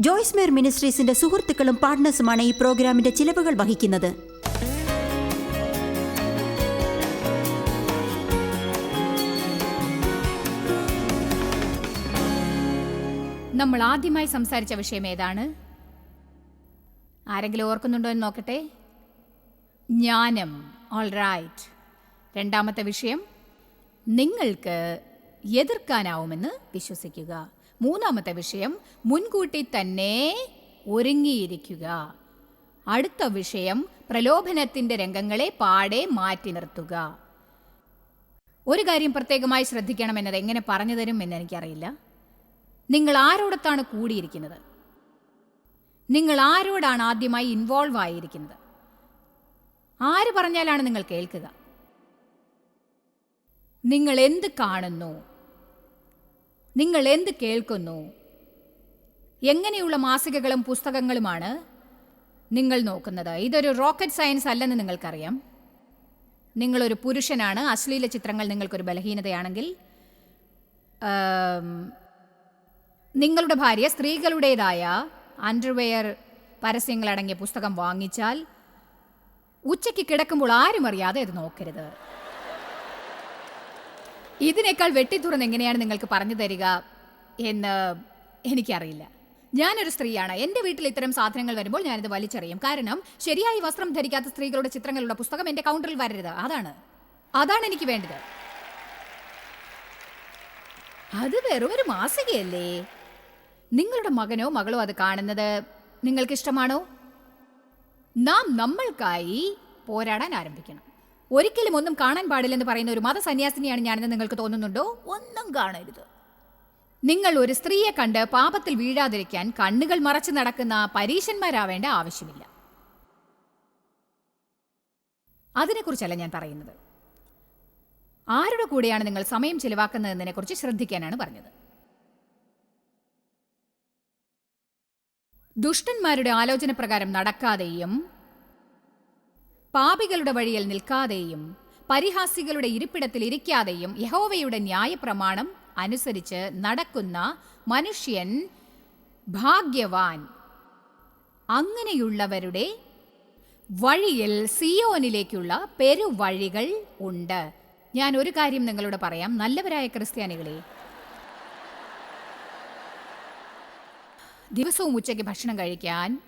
ജോയ്സ് മേർ മിനിസ്ട്രീസിന്റെ സുഹൃത്തുക്കളും പാർട്ട്നേഴ്സുമാണ് ഈ പ്രോഗ്രാമിന്റെ ചിലവുകൾ വഹിക്കുന്നത്. നമ്മൾ ആദ്യമായി സംസാരിച്ച വിഷയം ഏതാണ്? ആരെങ്കിലും ഓർക്കുന്നുണ്ടോ എന്ന് നോക്കട്ടെ? ജ്ഞാനം. ഓൾ റൈറ്റ് രണ്ടാമത്തെ വിഷയം നിങ്ങൾക്ക് എതിർക്കാനാവുമെന്ന് വിശ്വസിക്കുക. മൂന്നാമത്തെ വിഷയം മുൻകൂട്ടി തന്നെ ഒരുങ്ങിയിരിക്കുക. അടുത്ത വിഷയം പ്രലോഭനത്തിന്റെ രംഗങ്ങളെ പാടെ മാറ്റി നിർത്തുക. ഒരു കാര്യം പ്രത്യേകമായി ശ്രദ്ധിക്കണമെന്നത് എങ്ങനെ പറഞ്ഞു തരും എന്ന് എനിക്കറിയില്ല. നിങ്ങൾ ആരോടത്താണ് കൂടിയിരിക്കുന്നത്? നിങ്ങൾ ആരോടാണ് ആദ്യമായി ഇൻവോൾവ് ആയിരിക്കുന്നത്? ആര് പറഞ്ഞാലാണ് നിങ്ങൾ കേൾക്കുക? നിങ്ങൾ എന്ത് കാണുന്നു? നിങ്ങൾ എന്ത് കേൾക്കുന്നു? എങ്ങനെയുള്ള മാസികകളും പുസ്തകങ്ങളുമാണ് നിങ്ങൾ നോക്കുന്നത്? ഇതൊരു റോക്കറ്റ് സയൻസ് അല്ലെന്ന് നിങ്ങൾക്കറിയാം. നിങ്ങളൊരു പുരുഷനാണ്. അശ്ലീല ചിത്രങ്ങൾ നിങ്ങൾക്കൊരു ബലഹീനതയാണെങ്കിൽ നിങ്ങളുടെ ഭാര്യ സ്ത്രീകളുടേതായ അണ്ടർവെയർ പരസ്യങ്ങളടങ്ങിയ പുസ്തകം വാങ്ങിച്ചാൽ ഉച്ചയ്ക്ക് കിടക്കുമ്പോൾ ആരും അറിയാതെ അത് നോക്കരുത്. ഇതിനേക്കാൾ വെട്ടിത്തുറന്ന് എങ്ങനെയാണ് നിങ്ങൾക്ക് പറഞ്ഞു തരിക എന്ന് എനിക്കറിയില്ല. ഞാനൊരു സ്ത്രീയാണ്. എന്റെ വീട്ടിൽ ഇത്തരം സാധനങ്ങൾ വരുമ്പോൾ ഞാനിത് വലിച്ചെറിയും. കാരണം ശരിയായി വസ്ത്രം ധരിക്കാത്ത സ്ത്രീകളുടെ ചിത്രങ്ങളുടെ പുസ്തകം എന്റെ കൗണ്ടറിൽ വരരുത്. അതാണ്. അതാണ് എനിക്ക് വേണ്ടത്. അത് വെറും ഒരു മാസികയല്ലേ? നിങ്ങളുടെ മകനോ മകളോ അത് കാണുന്നത് നിങ്ങൾക്ക് ഇഷ്ടമാണോ നാം നമ്മൾക്കായി പോരാടാൻ ആരംഭിക്കണം. ഒരിക്കലും ഒന്നും കാണാൻ പാടില്ലെന്ന് പറയുന്ന ഒരു മതസന്യാസിനിയാണ് ഞാനെന്ന് നിങ്ങൾക്ക് തോന്നുന്നുണ്ടോ? ഒന്നും കാണരുത്. നിങ്ങൾ ഒരു സ്ത്രീയെ കണ്ട് പാപത്തിൽ വീഴാതിരിക്കാൻ കണ്ണുകൾ മറച്ചു നടക്കുന്ന പരീശന്മാരാവേണ്ട ആവശ്യമില്ല. അതിനെക്കുറിച്ചല്ല ഞാൻ പറയുന്നത്. ആരുടെ കൂടെയാണ് നിങ്ങൾ സമയം ചെലവാക്കുന്നതെന്നതിനെ കുറിച്ച് ശ്രദ്ധിക്കാനാണ് പറഞ്ഞത്. ദുഷ്ടന്മാരുടെ ആലോചന പ്രകാരം നടക്കാതെയും പാപികളുടെ വഴിയിൽ നിൽക്കാതെയും പരിഹാസികളുടെ ഇരിപ്പിടത്തിൽ ഇരിക്കാതെയും യഹോവയുടെ ന്യായപ്രമാണം അനുസരിച്ച് നടക്കുന്ന മനുഷ്യൻ ഭാഗ്യവാൻ. അങ്ങനെയുള്ളവരുടെ വഴിയിൽ സിയോനിലേക്കുള്ള പെരുവഴികൾ ഉണ്ട്. ഞാൻ ഒരു കാര്യം നിങ്ങളോട് പറയാം. നല്ലവരായ ക്രിസ്ത്യാനികളെ ദിവസവും ഉച്ചയ്ക്ക് ഭക്ഷണം കഴിക്കാൻ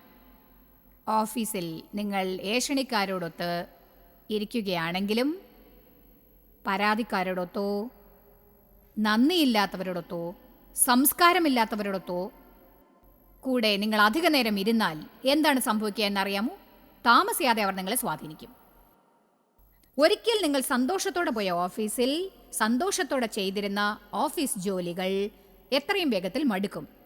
ഓഫീസിൽ നിങ്ങൾ ഏഷണിക്കാരോടൊത്ത് ഇരിക്കുകയാണെങ്കിലും പരാതിക്കാരോടൊത്തോ നന്ദിയില്ലാത്തവരോടൊത്തോ സംസ്കാരമില്ലാത്തവരോടൊത്തോ കൂടെ നിങ്ങൾ അധിക നേരം ഇരുന്നാൽ എന്താണ് സംഭവിക്കുക എന്നറിയാമോ? താമസിയാതെ അവർ നിങ്ങളെ സ്വാധീനിക്കും. ഒരിക്കൽ നിങ്ങൾ സന്തോഷത്തോടെ പോയ ഓഫീസിൽ സന്തോഷത്തോടെ ചെയ്തിരുന്ന ഓഫീസ് ജോലികൾ എത്രയും വേഗത്തിൽ മടുക്കും.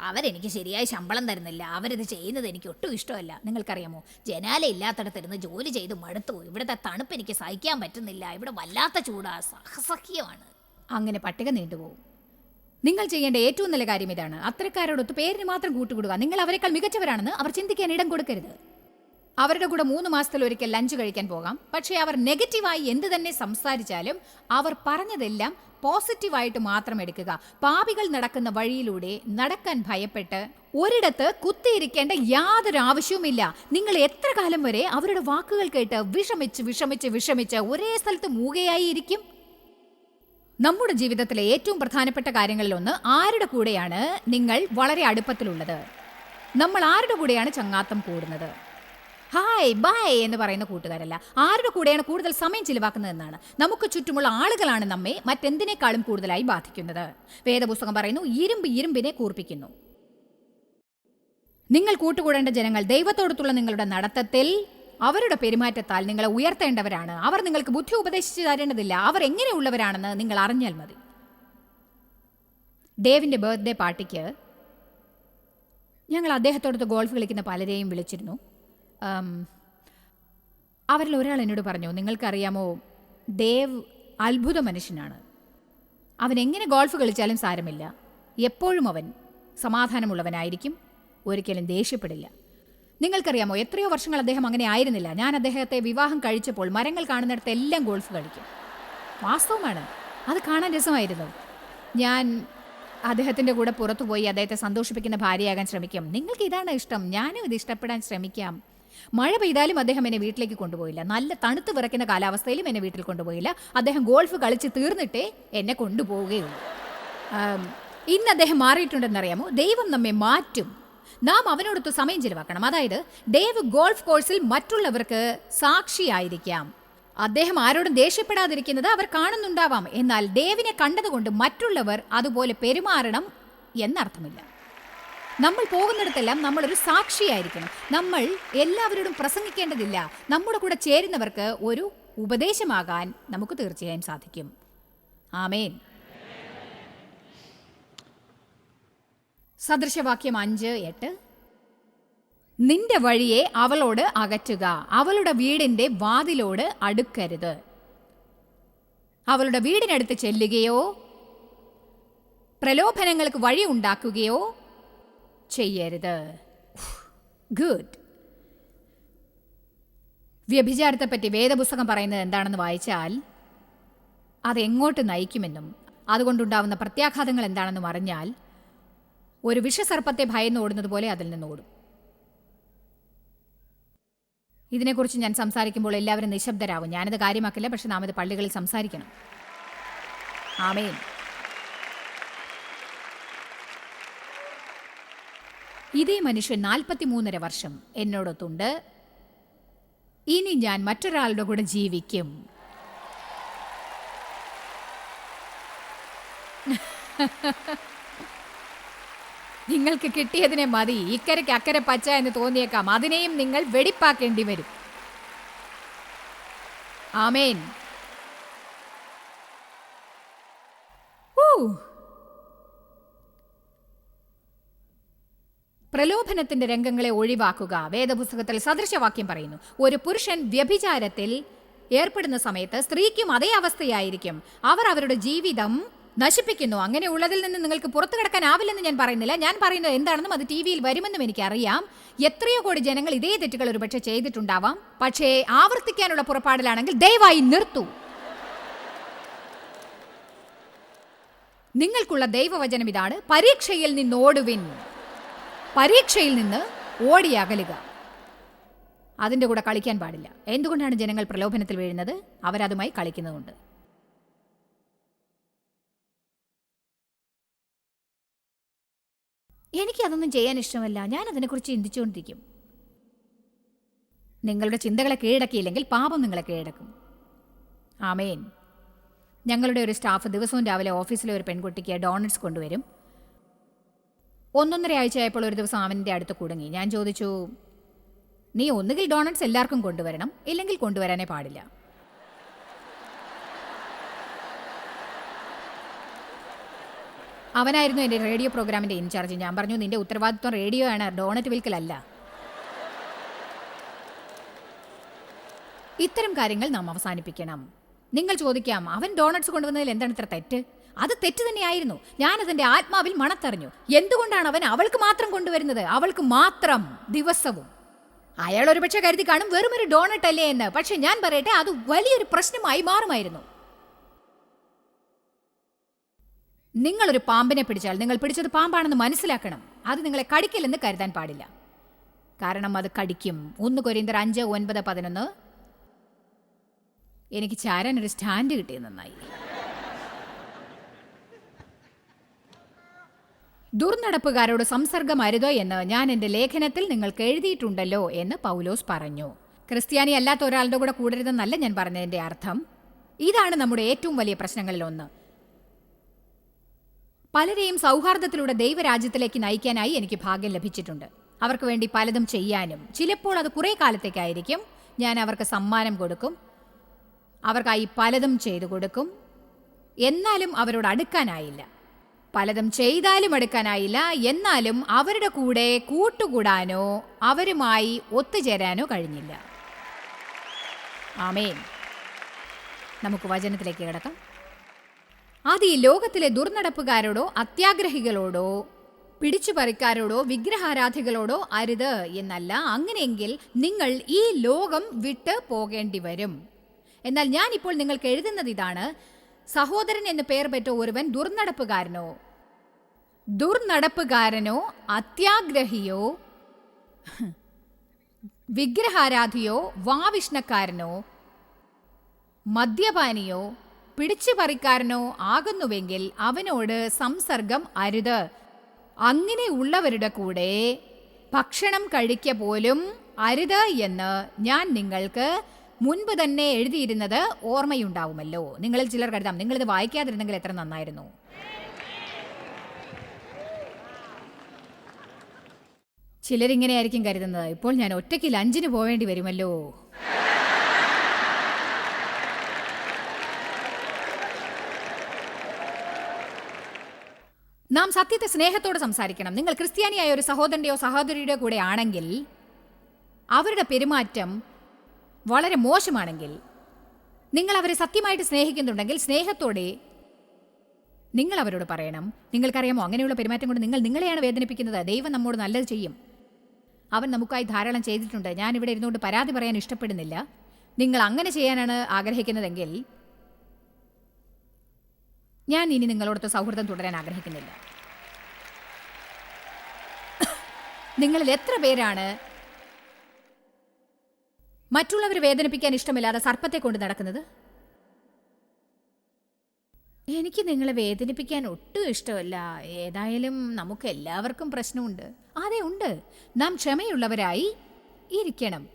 അവരെനിക്ക് ശരിയായ ശമ്പളം തരുന്നില്ല. അവരിത് ചെയ്യുന്നത് എനിക്ക് ഒട്ടും ഇഷ്ടമല്ല. നിങ്ങൾക്കറിയാമോ? ജനാല ഇല്ലാത്തടത്തിരുന്ന് ജോലി ചെയ്ത് മടുത്തു. ഇവിടുത്തെ തണുപ്പ് എനിക്ക് സഹിക്കാൻ പറ്റുന്നില്ല. ഇവിടെ വല്ലാത്ത ചൂടാ. സഹസഖ്യമാണ്. അങ്ങനെ പട്ടിക നീണ്ടുപോകും നിങ്ങൾ ചെയ്യേണ്ട ഏറ്റവും നല്ല കാര്യം ഇതാണ്. അത്തരക്കാരോടൊത്ത് പേരിന് മാത്രം കൂട്ടുകൊടുക്കുക നിങ്ങൾ അവരെക്കാൾ മികച്ചവരാണെന്ന് അവർ ചിന്തിക്കാൻ ഇടം കൊടുക്കരുത്. അവരുടെ കൂടെ മൂന്ന് മാസത്തിൽ ഒരിക്കൽ ലഞ്ച് കഴിക്കാൻ പോകാം. പക്ഷേ അവർ നെഗറ്റീവായി എന്ത് തന്നെ സംസാരിച്ചാലും അവർ പറഞ്ഞതെല്ലാം പോസിറ്റീവായിട്ട് മാത്രം എടുക്കുക. പാപികൾ നടക്കുന്ന വഴിയിലൂടെ നടക്കാൻ ഭയപ്പെട്ട് ഒരിടത്ത് കുത്തിയിരിക്കേണ്ട യാതൊരു ആവശ്യവുമില്ല. നിങ്ങൾ എത്ര കാലം വരെ അവരുടെ വാക്കുകൾ കേട്ട് വിഷമിച്ച് വിഷമിച്ച് വിഷമിച്ച് ഒരേ സ്ഥലത്ത് മൂകയായി ഇരിക്കും നമ്മുടെ ജീവിതത്തിലെ ഏറ്റവും പ്രധാനപ്പെട്ട കാര്യങ്ങളിലൊന്ന് ആരുടെ കൂടെയാണ് നിങ്ങൾ വളരെ അടുപ്പത്തിലുള്ളത്? നമ്മൾ ആരുടെ കൂടെയാണ് ചങ്ങാത്തം കൂടുന്നത്? ഹായ് ബൈ എന്ന് പറയുന്ന കൂട്ടുകാരല്ല. ആരുടെ കൂടെയാണ് കൂടുതൽ സമയം ചിലവാക്കുന്നതെന്നാണ്. നമുക്ക് ചുറ്റുമുള്ള ആളുകളാണ് നമ്മെ മറ്റെന്തിനേക്കാളും കൂടുതലായി ബാധിക്കുന്നത്. വേദപുസ്തകം പറയുന്നു ഇരുമ്പ് ഇരുമ്പിനെ കൂർപ്പിക്കുന്നു. നിങ്ങൾ കൂട്ടുകൂടേണ്ട ജനങ്ങൾ ദൈവത്തോടത്തുള്ള നിങ്ങളുടെ നടത്തത്തിൽ അവരുടെ പെരുമാറ്റത്താൽ നിങ്ങളെ ഉയർത്തേണ്ടവരാണ്. അവർ നിങ്ങൾക്ക് ബുദ്ധി ഉപദേശിച്ചു തരേണ്ടതില്ല. അവർ എങ്ങനെയുള്ളവരാണെന്ന് നിങ്ങൾ അറിഞ്ഞാൽ മതി. ഡേവിന്റെ ബർത്ത്ഡേ പാർട്ടിക്ക് ഞങ്ങൾ അദ്ദേഹത്തോടത്ത് ഗോൾഫ് കളിക്കുന്ന പലരെയും വിളിച്ചിരുന്നു. അവരിൽ ഒരാൾ എന്നോട് പറഞ്ഞു നിങ്ങൾക്കറിയാമോ ദേവ് അത്ഭുത മനുഷ്യനാണ്. അവൻ എങ്ങനെ ഗോൾഫ് കളിച്ചാലും സാരമില്ല. എപ്പോഴും അവൻ സമാധാനമുള്ളവനായിരിക്കും ഒരിക്കലും ദേഷ്യപ്പെടില്ല. നിങ്ങൾക്കറിയാമോ എത്രയോ വർഷങ്ങൾ അദ്ദേഹം അങ്ങനെ ആയിരുന്നില്ല. ഞാൻ അദ്ദേഹത്തെ വിവാഹം കഴിച്ചപ്പോൾ മരങ്ങൾ കാണുന്നിടത്ത് എല്ലാം ഗോൾഫ് കളിക്കും. വാസ്തവമാണ് അത് കാണാൻ രസമായിരുന്നു. ഞാൻ അദ്ദേഹത്തിന്റെ കൂടെ പുറത്തുപോയി അദ്ദേഹത്തെ സന്തോഷിപ്പിക്കുന്ന ഭാര്യയാകാൻ ശ്രമിക്കും. നിങ്ങൾക്ക് ഇതാണ് ഇഷ്ടം ഞാനും ഇത് ഇഷ്ടപ്പെടാൻ ശ്രമിക്കാം. മഴ പെയ്താലും അദ്ദേഹം എന്നെ വീട്ടിലേക്ക് കൊണ്ടുപോയില്ല. നല്ല തണുത്ത് വിറയ്ക്കുന്ന കാലാവസ്ഥയിലും എന്നെ വീട്ടിൽ കൊണ്ടുപോയില്ല. അദ്ദേഹം ഗോൾഫ് കളിച്ച് തീർന്നിട്ടേ എന്നെ കൊണ്ടുപോവുകയുള്ളൂ. ഇന്ന് അദ്ദേഹം മാറിയിട്ടുണ്ടെന്നറിയാമോ? ദൈവം നമ്മെ മാറ്റും. നാം അവനോടൊത്ത് സമയം ചിലവാക്കണം. അതായത് ഡേവ് ഗോൾഫ് കോഴ്സിൽ മറ്റുള്ളവർക്ക് സാക്ഷിയായിരിക്കാം. അദ്ദേഹം ആരോടും ദേഷ്യപ്പെടാതിരിക്കുന്നത് അവർ കാണുന്നുണ്ടാവാം. എന്നാൽ ദേവിനെ കണ്ടതുകൊണ്ട് മറ്റുള്ളവർ അതുപോലെ പെരുമാറണം എന്നർത്ഥമില്ല. നമ്മൾ പോകുന്നിടത്തെല്ലാം നമ്മൾ നമ്മളൊരു സാക്ഷിയായിരിക്കണം. നമ്മൾ എല്ലാവരോടും പ്രസംഗിക്കേണ്ടതില്ല. നമ്മുടെ കൂടെ ചേരുന്നവർക്ക് ഒരു ഉപദേശമാകാൻ നമുക്ക് തീർച്ചയായും സാധിക്കും. ആമേൻ. സദൃശവാക്യം അഞ്ച് എട്ട്. നിന്റെ വഴിയെ അവളോട് അകറ്റുക. അവളുടെ വീടിന്റെ വാതിലോട് അടുക്കരുത്. അവളുടെ വീടിനടുത്ത് ചെല്ലുകയോ പ്രലോഭനങ്ങൾക്ക് വഴി ഉണ്ടാക്കുകയോ ചെയ്യരുത്. ഗുഡ്. വ്യഭിചാരത്തെപ്പറ്റി വേദപുസ്തകം പറയുന്നത് എന്താണെന്ന് വായിച്ചാൽ അതെങ്ങോട്ട് നയിക്കുമെന്നും അതുകൊണ്ടുണ്ടാവുന്ന പ്രത്യാഘാതങ്ങൾ എന്താണെന്നും അറിഞ്ഞാൽ ഒരു വിഷസർപ്പത്തെ ഭയന്ന് ഓടുന്നത് പോലെ അതിൽ നിന്ന് ഓടും. ഇതിനെക്കുറിച്ച് ഞാൻ സംസാരിക്കുമ്പോൾ എല്ലാവരും നിശബ്ദരാകും ഞാനത് കാര്യമാക്കില്ല പക്ഷെ നാം ഇത് പള്ളികളിൽ സംസാരിക്കണം. ആമേൻ. ഇതേ മനുഷ്യൻ നാൽപ്പത്തിമൂന്നര വർഷം എന്നോടൊത്തുണ്ട്. ഇനി ഞാൻ മറ്റൊരാളുടെ കൂടെ ജീവിക്കും. നിങ്ങൾക്ക് കിട്ടിയതിനെ മതി. ഇക്കരയ്ക്ക് അക്കരെ പച്ച എന്ന് തോന്നിയേക്കാം. അതിനെയും നിങ്ങൾ വെടിപ്പാക്കേണ്ടി വരും. ആമേൻ. ഊ. പ്രലോഭനത്തിന്റെ രംഗങ്ങളെ ഒഴിവാക്കുക. വേദപുസ്തകത്തിൽ സദൃശവാക്യം പറയുന്നു ഒരു പുരുഷൻ വ്യഭിചാരത്തിൽ ഏർപ്പെടുന്ന സമയത്ത് സ്ത്രീക്കും അതേ അവസ്ഥയായിരിക്കും. അവർ അവരുടെ ജീവിതം നശിപ്പിക്കുന്നു. അങ്ങനെയുള്ളതിൽ നിന്ന് നിങ്ങൾക്ക് പുറത്തു കിടക്കാനാവില്ലെന്ന് ഞാൻ പറയുന്നില്ല. ഞാൻ പറയുന്നത് എന്താണെന്നും അത് ടി വിയിൽ വരുമെന്നും എനിക്കറിയാം. എത്രയോ കോടി ജനങ്ങൾ ഇതേ തെറ്റുകൾ ഒരുപക്ഷെ ചെയ്തിട്ടുണ്ടാവാം. പക്ഷേ ആവർത്തിക്കാനുള്ള പുറപ്പാടിലാണെങ്കിൽ ദയവായി നിർത്തൂ. നിങ്ങൾക്കുള്ള ദൈവവചനം ഇതാണ് പരീക്ഷയിൽ നിന്നോടുവിൻ. പരീക്ഷയിൽ നിന്ന് ഓടിയകലുക അതിന്റെ കൂടെ കളിക്കാൻ പാടില്ല. എന്തുകൊണ്ടാണ് ജനങ്ങൾ പ്രലോഭനത്തിൽ വീഴുന്നത്? അവരതുമായി കളിക്കുന്നതുകൊണ്ട്. എനിക്ക് അതൊന്നും ചെയ്യാൻ ഇഷ്ടമല്ല. ഞാൻ അതിനെക്കുറിച്ച് ചിന്തിച്ചുകൊണ്ടിരിക്കും. നിങ്ങളുടെ ചിന്തകളെ കീഴടക്കിയില്ലെങ്കിൽ പാപം നിങ്ങളെ കീഴടക്കും. ആമേൻ. ഞങ്ങളുടെ ഒരു സ്റ്റാഫ് ദിവസവും രാവിലെ ഓഫീസിലെ ഒരു പെൺകുട്ടിക്ക് ഡോണറ്റ്സ് കൊണ്ടുവരും. ഒന്നൊന്നര ആഴ്ചയായപ്പോൾ ഒരു ദിവസം അവന്റെ അടുത്ത് കുടുങ്ങി. ഞാൻ ചോദിച്ചു നീ ഒന്നുകിൽ ഡോണറ്റ്സ് എല്ലാവർക്കും കൊണ്ടുവരണം ഇല്ലെങ്കിൽ കൊണ്ടുവരാനേ പാടില്ല. അവനായിരുന്നു എന്റെ റേഡിയോ പ്രോഗ്രാമിന്റെ ഇൻചാർജ്. ഞാൻ പറഞ്ഞു നിന്റെ ഉത്തരവാദിത്വം റേഡിയോ ആണ് ഡോണറ്റ് വിൽക്കലല്ല. ഇത്തരം കാര്യങ്ങൾ നാം അവസാനിപ്പിക്കണം. നിങ്ങൾ ചോദിക്കാം അവൻ ഡോണറ്റ്സ് കൊണ്ടുവന്നതിൽ എന്താണ് ഇത്ര തെറ്റ്? അത് തെറ്റ് തന്നെയായിരുന്നു. ഞാനതിന്റെ ആത്മാവിൽ മണത്തറിഞ്ഞു. എന്തുകൊണ്ടാണ് അവൻ അവൾക്ക് മാത്രം കൊണ്ടുവരുന്നത്? അവൾക്ക് മാത്രം ദിവസവും. അയാൾ ഒരുപക്ഷെ കരുതി കാണും വെറുമൊരു ഡോണറ്റ് അല്ലേ എന്ന്. പക്ഷെ ഞാൻ പറയട്ടെ അത് വലിയൊരു പ്രശ്നമായി മാറുമായിരുന്നു. നിങ്ങളൊരു പാമ്പിനെ പിടിച്ചാൽ നിങ്ങൾ പിടിച്ചത് പാമ്പാണെന്ന് മനസ്സിലാക്കണം. അത് നിങ്ങളെ കടിക്കില്ലെന്ന് കരുതാൻ പാടില്ല. കാരണം അത് കടിക്കും. ഒന്ന് കൊരിന്തർ അഞ്ച് ഒൻപത് പതിനൊന്ന്. എനിക്ക് ചാരാൻ ഒരു സ്റ്റാൻഡ് കിട്ടിയത് നന്നായി. ദുർനടപ്പുകാരോട് സംസർഗം എന്ന് ഞാൻ എന്റെ ലേഖനത്തിൽ നിങ്ങൾക്ക് എഴുതിയിട്ടുണ്ടല്ലോ എന്ന് പൗലോസ് പറഞ്ഞു. ക്രിസ്ത്യാനി അല്ലാത്ത ഒരാളുടെ കൂടെ കൂടരുതെന്നല്ല ഞാൻ പറഞ്ഞതിന്റെ അർത്ഥം. ഇതാണ് നമ്മുടെ ഏറ്റവും വലിയ പ്രശ്നങ്ങളിൽ ഒന്ന് പലരെയും സൗഹാർദ്ദത്തിലൂടെ ദൈവരാജ്യത്തിലേക്ക് നയിക്കാനായി എനിക്ക് ഭാഗ്യം ലഭിച്ചിട്ടുണ്ട്. അവർക്ക് വേണ്ടി പലതും ചെയ്യാനും. ചിലപ്പോൾ അത് കുറേ കാലത്തേക്കായിരിക്കും. ഞാൻ അവർക്ക് സമ്മാനം കൊടുക്കും. അവർക്കായി പലതും ചെയ്തു കൊടുക്കും. എന്നാലും അവരോട് അടുക്കാനായില്ല. പലതും ചെയ്താലും എടുക്കാനായില്ല. എന്നാലും അവരുടെ കൂടെ കൂട്ടുകൂടാനോ അവരുമായി ഒത്തുചേരാനോ കഴിഞ്ഞില്ല. ആമേൻ. നമുക്ക് വചനത്തിലേക്ക് കിടക്കാം. അത് ഈ ലോകത്തിലെ ദുർനടപ്പുകാരോടോ അത്യാഗ്രഹികളോടോ പിടിച്ചുപറിക്കാരോടോ വിഗ്രഹാരാധികളോടോ അരുത് എന്നല്ല. അങ്ങനെയെങ്കിൽ നിങ്ങൾ ഈ ലോകം വിട്ട് പോകേണ്ടി വരും എന്നാൽ ഞാനിപ്പോൾ നിങ്ങൾക്ക് എഴുതുന്നത് ഇതാണ്. സഹോദരൻ എന്ന് പേർ പെറ്റ ഒരുവൻ ദുർനടപ്പുകാരനോ? ദുർനടപ്പുകാരനോ അത്യാഗ്രഹിയോ? വിഗ്രഹാരാധിയോ വാവിഷ്ണക്കാരനോ? മദ്യപാനിയോ പിടിച്ചുപറിക്കാരനോ ആകുന്നുവെങ്കിൽ അവനോട് സംസർഗം അരുത്. അങ്ങനെയുള്ളവരുടെ കൂടെ ഭക്ഷണം കഴിക്ക പോലും അരുത് എന്ന് ഞാൻ നിങ്ങൾക്ക് മുൻപ് തന്നെ എഴുതിയിരുന്നത് ഓർമ്മയുണ്ടാവുമല്ലോ. നിങ്ങളിൽ ചിലർ കരുതാം നിങ്ങളിത് വായിക്കാതിരുന്നെങ്കിൽ എത്ര നന്നായിരുന്നു. ചിലരിങ്ങനെയായിരിക്കും കരുതുന്നത്. ഇപ്പോൾ ഞാൻ ഒറ്റയ്ക്ക് ലഞ്ചിന് പോവേണ്ടി വരുമല്ലോ. നാം സത്യത്തെ സ്നേഹത്തോടെ സംസാരിക്കണം. നിങ്ങൾ ക്രിസ്ത്യാനിയായ ഒരു സഹോദരന്റെയോ സഹോദരിയുടെയോ കൂടെ ആണെങ്കിൽ അവരുടെ പെരുമാറ്റം വളരെ മോശമാണെങ്കിൽ നിങ്ങൾ അവരെ സത്യമായിട്ട് സ്നേഹിക്കുന്നുണ്ടെങ്കിൽ സ്നേഹത്തോടെ നിങ്ങൾ അവരോട് പറയണം. നിങ്ങൾക്കറിയാമോ അങ്ങനെയുള്ള പെരുമാറ്റം കൊണ്ട് നിങ്ങൾ നിങ്ങളെയാണ് വേദനിപ്പിക്കുന്നത്. ദൈവം നമ്മോട് നല്ലത് ചെയ്യും. അവൻ നമുക്കായി ധാരാളം ചെയ്തിട്ടുണ്ട്. ഞാൻ ഇവിടെ ഇരുന്നുകൊണ്ട് പരാതി പറയാൻ ഇഷ്ടപ്പെടുന്നില്ല. നിങ്ങൾ അങ്ങനെ ചെയ്യാനാണ് ആഗ്രഹിക്കുന്നതെങ്കിൽ ഞാൻ ഇനി നിങ്ങളോടൊത്ത് സൗഹൃദം തുടരാൻ ആഗ്രഹിക്കുന്നില്ല. നിങ്ങളിൽ എത്ര പേരാണ് മറ്റുള്ളവരെ വേദനിപ്പിക്കാൻ ഇഷ്ടമില്ലാതെ സർപ്പത്തെ കൊണ്ട് നടക്കുന്നത്? എനിക്ക് നിങ്ങളെ വേദനിപ്പിക്കാൻ ഒട്ടും ഇഷ്ടമല്ല. ഏതായാലും നമുക്ക് എല്ലാവർക്കും പ്രശ്നമുണ്ട്. അതെ ഉണ്ട്. നാം ക്ഷമയുള്ളവരായി ഇരിക്കണം.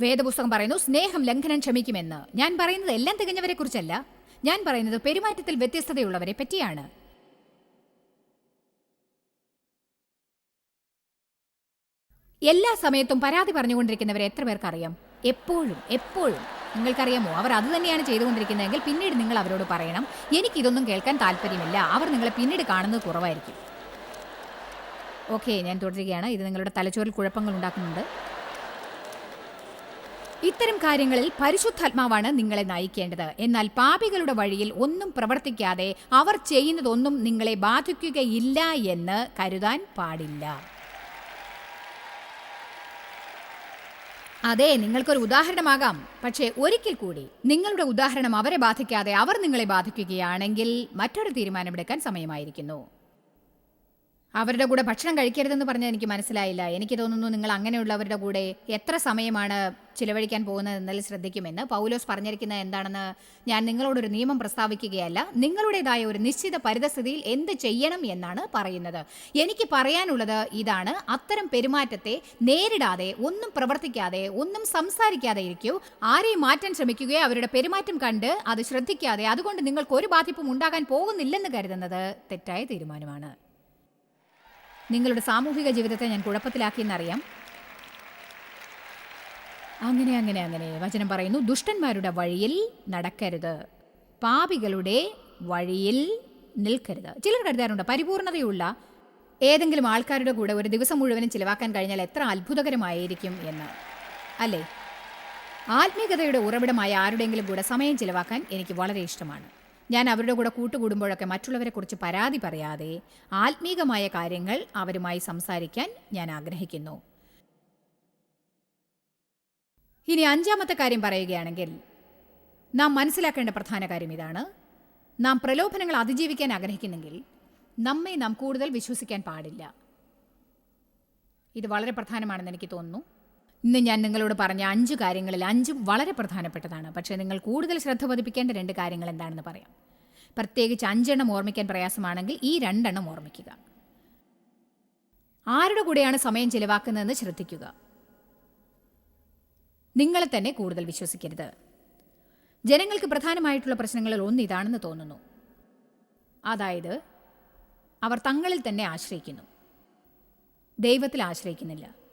വേദപുസ്തകം പറയുന്നു സ്നേഹം ലംഘനം ക്ഷമിക്കുമെന്ന്. ഞാൻ പറയുന്നത് എല്ലാം തികഞ്ഞവരെ കുറിച്ചല്ല ഞാൻ പറയുന്നത് പെരുമാറ്റത്തിൽ വ്യത്യസ്തതയുള്ളവരെ പറ്റിയാണ്. എല്ലാ സമയത്തും പരാതി പറഞ്ഞുകൊണ്ടിരിക്കുന്നവരെ എത്ര പേർക്കറിയാം? എപ്പോഴും എപ്പോഴും. നിങ്ങൾക്കറിയാമോ? അവർ അത് തന്നെയാണ് ചെയ്തുകൊണ്ടിരിക്കുന്നതെങ്കിൽ പിന്നീട് നിങ്ങൾ അവരോട് പറയണം. എനിക്കിതൊന്നും കേൾക്കാൻ താല്പര്യമില്ല. അവർ നിങ്ങളെ പിന്നീട് കാണുന്നത് കുറവായിരിക്കും. ഓക്കെ ഞാൻ തുടരുകയാണ്. ഇത് നിങ്ങളുടെ തലച്ചോറിൽ കുഴപ്പങ്ങൾ ഉണ്ടാക്കുന്നുണ്ട്. ഇത്തരം കാര്യങ്ങളിൽ പരിശുദ്ധാത്മാവാണ് നിങ്ങളെ നയിക്കേണ്ടത്. എന്നാൽ പാപികളുടെ വഴിയിൽ ഒന്നും പ്രവർത്തിക്കാതെ അവർ ചെയ്യുന്നതൊന്നും നിങ്ങളെ ബാധിക്കുകയില്ല എന്ന് കരുതാൻ പാടില്ല. അതെ നിങ്ങൾക്കൊരു ഉദാഹരണമാകാം. പക്ഷേ ഒരിക്കൽ കൂടി നിങ്ങളുടെ ഉദാഹരണം അവരെ ബാധിക്കാതെ അവർ നിങ്ങളെ ബാധിക്കുകയാണെങ്കിൽ മറ്റൊരു തീരുമാനമെടുക്കാൻ സമയമായിരിക്കുന്നു. അവരുടെ കൂടെ ഭക്ഷണം കഴിക്കരുതെന്ന് പറഞ്ഞാൽ എനിക്ക് മനസ്സിലായില്ല. എനിക്ക് തോന്നുന്നു നിങ്ങൾ അങ്ങനെയുള്ളവരുടെ കൂടെ എത്ര സമയമാണ് ചിലവഴിക്കാൻ പോകുന്നത് എന്നാലും ശ്രദ്ധിക്കുമെന്ന് പൗലോസ് പറഞ്ഞിരിക്കുന്നത് എന്താണെന്ന് ഞാൻ നിങ്ങളോടൊരു നിയമം പ്രസ്താവിക്കുകയല്ല. നിങ്ങളുടേതായ ഒരു നിശ്ചിത പരിതസ്ഥിതിയിൽ എന്ത് ചെയ്യണം എന്നാണ് പറയുന്നത്. എനിക്ക് പറയാനുള്ളത് ഇതാണ്. അത്തരം പെരുമാറ്റത്തെ നേരിടാതെ ഒന്നും പ്രവർത്തിക്കാതെ ഒന്നും സംസാരിക്കാതെ ഇരിക്കൂ. ആരെയും മാറ്റാൻ ശ്രമിക്കുകയോ അവരുടെ പെരുമാറ്റം കണ്ട് അത് ശ്രദ്ധിക്കാതെ അതുകൊണ്ട് നിങ്ങൾക്ക് ഒരു ബാധിപ്പും ഉണ്ടാകാൻ പോകുന്നില്ലെന്ന് കരുതുന്നത് തെറ്റായ തീരുമാനമാണ്. നിങ്ങളുടെ സാമൂഹിക ജീവിതത്തെ ഞാൻ കുഴപ്പത്തിലാക്കിയെന്നറിയാം അങ്ങനെ അങ്ങനെ അങ്ങനെ. വചനം പറയുന്നു ദുഷ്ടന്മാരുടെ വഴിയിൽ നടക്കരുത്. പാപികളുടെ വഴിയിൽ നിൽക്കരുത്. ചിലർ കരുതാറുണ്ട് പരിപൂർണതയുള്ള ഏതെങ്കിലും ആൾക്കാരുടെ കൂടെ ഒരു ദിവസം മുഴുവനും ചിലവാക്കാൻ കഴിഞ്ഞാൽ എത്ര അത്ഭുതകരമായിരിക്കും എന്ന്. അല്ലേ? ആത്മീയതയുടെ ഉറവിടമായ ആരുടെയെങ്കിലും കൂടെ സമയം ചിലവാക്കാൻ എനിക്ക് വളരെ ഇഷ്ടമാണ്. ഞാൻ അവരുടെ കൂടെ കൂട്ടുകൂടുമ്പോഴൊക്കെ മറ്റുള്ളവരെക്കുറിച്ച് പരാതി പറയാതെ ആത്മീകമായ കാര്യങ്ങൾ അവരുമായി സംസാരിക്കാൻ ഞാൻ ആഗ്രഹിക്കുന്നു. ഇനി അഞ്ചാമത്തെ കാര്യം പറയുകയാണെങ്കിൽ നാം മനസ്സിലാക്കേണ്ട പ്രധാന കാര്യം ഇതാണ്. നാം പ്രലോഭനങ്ങൾ അതിജീവിക്കാൻ ആഗ്രഹിക്കുന്നെങ്കിൽ നമ്മെ നാം കൂടുതൽ വിശ്വസിക്കാൻ പാടില്ല. ഇത് വളരെ പ്രധാനമാണെന്ന് എനിക്ക് തോന്നുന്നു. ഇന്ന് ഞാൻ നിങ്ങളോട് പറഞ്ഞ അഞ്ച് കാര്യങ്ങളിൽ അഞ്ചും വളരെ പ്രധാനപ്പെട്ടതാണ്. പക്ഷേ നിങ്ങൾ കൂടുതൽ ശ്രദ്ധ പതിപ്പിക്കേണ്ട രണ്ട് കാര്യങ്ങൾ എന്താണെന്ന് പറയാം. പ്രത്യേകിച്ച് അഞ്ചെണ്ണം ഓർമ്മിക്കാൻ പ്രയാസമാണെങ്കിൽ ഈ രണ്ടെണ്ണം ഓർമ്മിക്കുക. ആരുടെ കൂടെയാണ് സമയം ചിലവാക്കുന്നതെന്ന് ശ്രദ്ധിക്കുക. നിങ്ങളെ തന്നെ കൂടുതൽ വിശ്വസിക്കരുത്. ജനങ്ങൾക്ക് പ്രധാനമായിട്ടുള്ള പ്രശ്നങ്ങളിൽ ഒന്ന് ഇതാണെന്ന് തോന്നുന്നു. അതായത് അവർ തങ്ങളിൽ തന്നെ ആശ്രയിക്കുന്നു. ദൈവത്തിൽ ആശ്രയിക്കുന്നില്ല.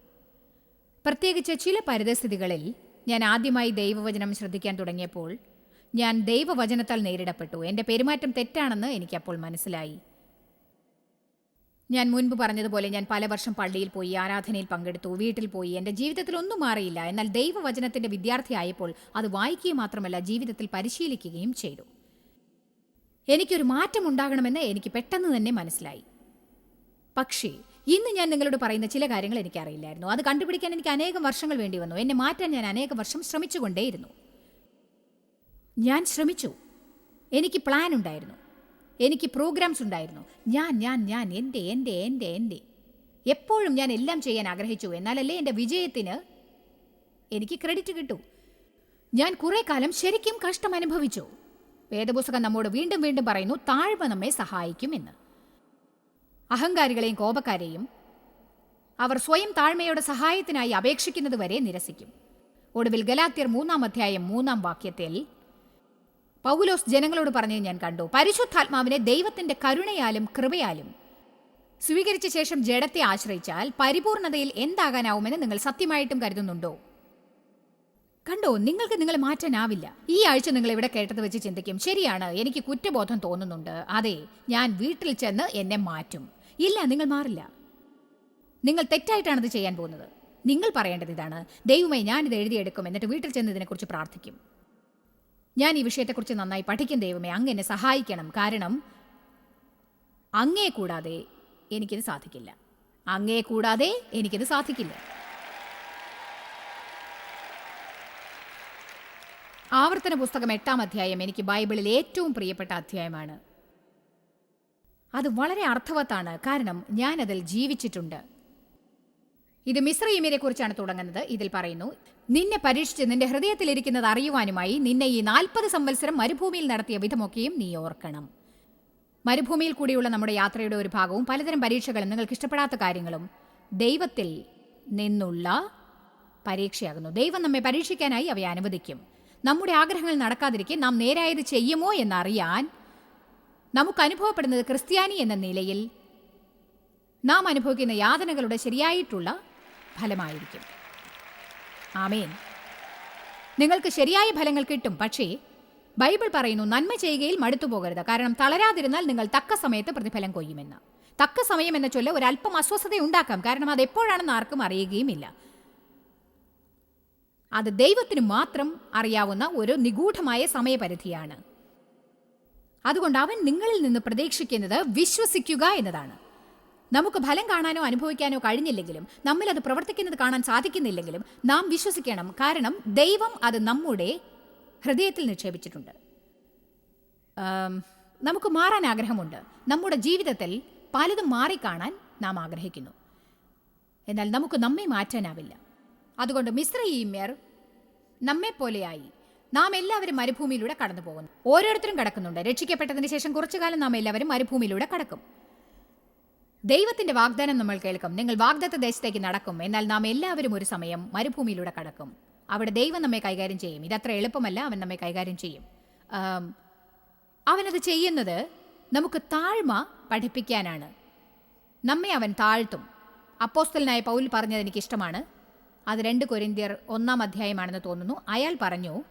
പ്രത്യേകിച്ച് ചില പരിതസ്ഥിതികളിൽ ഞാൻ ആദ്യമായി ദൈവവചനം ശ്രദ്ധിക്കാൻ തുടങ്ങിയപ്പോൾ ഞാൻ ദൈവവചനത്താൽ നേരിടപ്പെട്ടു. എന്റെ പെരുമാറ്റം തെറ്റാണെന്ന് എനിക്കപ്പോൾ മനസ്സിലായി. ഞാൻ മുൻപ് പറഞ്ഞതുപോലെ ഞാൻ പല വർഷം പള്ളിയിൽ പോയി ആരാധനയിൽ പങ്കെടുത്തു വീട്ടിൽ പോയി. എന്റെ ജീവിതത്തിൽ ഒന്നും മാറിയില്ല. എന്നാൽ ദൈവവചനത്തിന്റെ വിദ്യാർത്ഥിയായപ്പോൾ അത് വായിക്കുകയും മാത്രമല്ല ജീവിതത്തിൽ പരിശീലിക്കുകയും ചെയ്തു. എനിക്കൊരു മാറ്റം ഉണ്ടാകണമെന്ന് എനിക്ക് പെട്ടെന്ന് തന്നെ മനസ്സിലായി. പക്ഷേ ഇന്ന് ഞാൻ നിങ്ങളോട് പറയുന്ന ചില കാര്യങ്ങൾ എനിക്കറിയില്ലായിരുന്നു. അത് കണ്ടുപിടിക്കാൻ എനിക്ക് അനേകം വർഷങ്ങൾ വേണ്ടി വന്നു. എന്നെ മാറ്റാൻ ഞാൻ അനേകം വർഷം ശ്രമിച്ചുകൊണ്ടേയിരുന്നു. ഞാൻ ശ്രമിച്ചു. എനിക്ക് പ്ലാൻ ഉണ്ടായിരുന്നു. എനിക്ക് പ്രോഗ്രാംസ് ഉണ്ടായിരുന്നു. ഞാൻ ഞാൻ ഞാൻ എന്റെ എന്റെ എന്റെ എന്റെ. എപ്പോഴും ഞാൻ എല്ലാം ചെയ്യാൻ ആഗ്രഹിച്ചു. എന്നാലല്ലേ എന്റെ വിജയത്തിന് എനിക്ക് ക്രെഡിറ്റ് കിട്ടൂ. ഞാൻ കുറേ കാലം ശരിക്കും കഷ്ടം അനുഭവിച്ചു. വേദപുസ്തകം നമ്മോട് വീണ്ടും വീണ്ടും പറയുന്നു താഴ്മ നമ്മെ സഹായിക്കുമെന്ന്. അഹങ്കാരികളെയും കോപക്കാരെയും അവർ സ്വയം താഴ്മയുടെ സഹായത്തിനായി അപേക്ഷിക്കുന്നതുവരെ നിരസിക്കും. ഒടുവിൽ ഗലാത്യർ മൂന്നാം അധ്യായം മൂന്നാം വാക്യത്തിൽ പൗലോസ് ജനങ്ങളോട് പറഞ്ഞത് ഞാൻ കണ്ടു. പരിശുദ്ധാത്മാവിനെ ദൈവത്തിന്റെ കരുണയാലും കൃപയാലും സ്വീകരിച്ച ശേഷം ജഡത്തെ ആശ്രയിച്ചാൽ പരിപൂർണതയിൽ എന്താകാനാവുമെന്ന് നിങ്ങൾ സത്യമായിട്ടും കരുതുന്നുണ്ടോ? കണ്ടോ നിങ്ങൾക്ക് നിങ്ങളെ മാറ്റാനാവില്ല. ഈ ആഴ്ച നിങ്ങൾ ഇവിടെ കേട്ടത് വെച്ച് ചിന്തിക്കും. ശരിയാണ് എനിക്ക് കുറ്റബോധം തോന്നുന്നുണ്ട്. അതെ ഞാൻ വീട്ടിൽ ചെന്ന് എന്നെ മാറ്റും. ഇല്ല നിങ്ങൾ മാറില്ല. നിങ്ങൾ തെറ്റായിട്ടാണ് ഇത് ചെയ്യാൻ പോകുന്നത്. നിങ്ങൾ പറയേണ്ടത് ഇതാണ്. ദൈവമായി ഞാനിത് എഴുതിയെടുക്കും എന്നിട്ട് വീട്ടിൽ ചെന്ന് ഇതിനെക്കുറിച്ച് പ്രാർത്ഥിക്കും. ഞാൻ ഈ വിഷയത്തെക്കുറിച്ച് നന്നായി പഠിക്കും ദൈവമേ. അങ്ങ് എന്നെ സഹായിക്കണം. കാരണം അങ്ങേ കൂടാതെ എനിക്കിത് സാധിക്കില്ല. അങ്ങേ കൂടാതെ എനിക്കിത് സാധിക്കില്ല. ആവർത്തന പുസ്തകം എട്ടാം അധ്യായം എനിക്ക് ബൈബിളിൽ ഏറ്റവും പ്രിയപ്പെട്ട അധ്യായമാണ്. അത് വളരെ അർത്ഥവത്താണ്. കാരണം ഞാൻ അതിൽ ജീവിച്ചിട്ടുണ്ട്. ഇത് മിശ്രീമിനെ കുറിച്ചാണ് തുടങ്ങുന്നത്. ഇതിൽ പറയുന്നു നിന്നെ പരീക്ഷിച്ച് നിന്റെ ഹൃദയത്തിലിരിക്കുന്നത് അറിയുവാനുമായി നിന്നെ ഈ നാൽപ്പത് സംവത്സരം മരുഭൂമിയിൽ നടത്തിയ വിധമൊക്കെയും നീ ഓർക്കണം. മരുഭൂമിയിൽ കൂടിയുള്ള നമ്മുടെ യാത്രയുടെ ഒരു ഭാഗവും പലതരം പരീക്ഷകളും നിങ്ങൾക്ക് ഇഷ്ടപ്പെടാത്ത കാര്യങ്ങളും. ദൈവത്തിൽ നിന്നുള്ള പരീക്ഷയാകുന്നു. ദൈവം നമ്മെ പരീക്ഷിക്കാനായി അവയെ അനുവദിക്കും. നമ്മുടെ ആഗ്രഹങ്ങൾ നടക്കാതിരിക്കെ നാം നേരായത് ചെയ്യുമോ എന്നറിയാൻ നമുക്ക് അനുഭവപ്പെടുന്നത് ക്രിസ്ത്യാനി എന്ന നിലയിൽ നാം അനുഭവിക്കുന്ന യാതനകളുടെ ശരിയായിട്ടുള്ള ഫലമായിരിക്കും. ആമേൻ. നിങ്ങൾക്ക് ശരിയായ ഫലങ്ങൾ കിട്ടും പക്ഷേ ബൈബിൾ പറയുന്നു നന്മ ചെയ്യുകയിൽ മടുത്തു പോകരുത്. കാരണം തളരാതിരുന്നാൽ നിങ്ങൾ തക്ക സമയത്ത് പ്രതിഫലം കൊയ്യുമെന്ന്. തക്ക സമയം എന്ന ചൊല്ല ഒരല്പം അസ്വസ്ഥത ഉണ്ടാക്കാം. കാരണം അത് എപ്പോഴാണെന്ന് ആർക്കും അറിയുകയുമില്ല. അത് ദൈവത്തിന് മാത്രം അറിയാവുന്ന ഒരു നിഗൂഢമായ സമയപരിധിയാണ്. അതുകൊണ്ട് അവൻ നിങ്ങളിൽ നിന്ന് പ്രതീക്ഷിക്കുന്നത് വിശ്വസിക്കുക എന്നതാണ്. നമുക്ക് ഫലം കാണാനോ അനുഭവിക്കാനോ കഴിഞ്ഞില്ലെങ്കിലും നമ്മിൽ അത് പ്രവർത്തിക്കുന്നത് കാണാൻ സാധിക്കുന്നില്ലെങ്കിലും നാം വിശ്വസിക്കണം. കാരണം ദൈവം അത് നമ്മുടെ ഹൃദയത്തിൽ നിക്ഷേപിച്ചിട്ടുണ്ട്. നമുക്ക് മാറാൻ ആഗ്രഹമുണ്ട്. നമ്മുടെ ജീവിതത്തിൽ പലതും മാറിക്കാണാൻ നാം ആഗ്രഹിക്കുന്നു. എന്നാൽ നമുക്ക് നമ്മെ മാറ്റാനാവില്ല. അതുകൊണ്ട് മിശ്രയീമ്യർ നമ്മെപ്പോലെയായി നാം എല്ലാവരും മരുഭൂമിയിലൂടെ കടന്നു പോകുന്നു ഓരോരുത്തരും കടക്കുന്നുണ്ട്. രക്ഷിക്കപ്പെട്ടതിന് ശേഷം കുറച്ചു കാലം നാം എല്ലാവരും മരുഭൂമിയിലൂടെ കടക്കും. ദൈവത്തിന്റെ വാഗ്ദാനം നമ്മൾ കേൾക്കും. നിങ്ങൾ വാഗ്ദത്ത ദേശത്തേക്ക് നടക്കും. എന്നാൽ നാം എല്ലാവരും ഒരു സമയം മരുഭൂമിയിലൂടെ കടക്കും. അവിടെ ദൈവം നമ്മെ കൈകാര്യം ചെയ്യും. ഇതത്ര എളുപ്പമല്ല അവൻ നമ്മെ കൈകാര്യം ചെയ്യും. അവനത് ചെയ്യുന്നത് നമുക്ക് താഴ്മ പഠിപ്പിക്കാനാണ്. നമ്മെ അവൻ താഴ്ത്തും. അപ്പോസ്തലനായ പൗൽ പറഞ്ഞത് എനിക്കിഷ്ടമാണ്. അത് രണ്ട് കൊരിന്തിയർ ഒന്നാം അധ്യായമാണെന്ന് തോന്നുന്നു. അയാൾ പറഞ്ഞു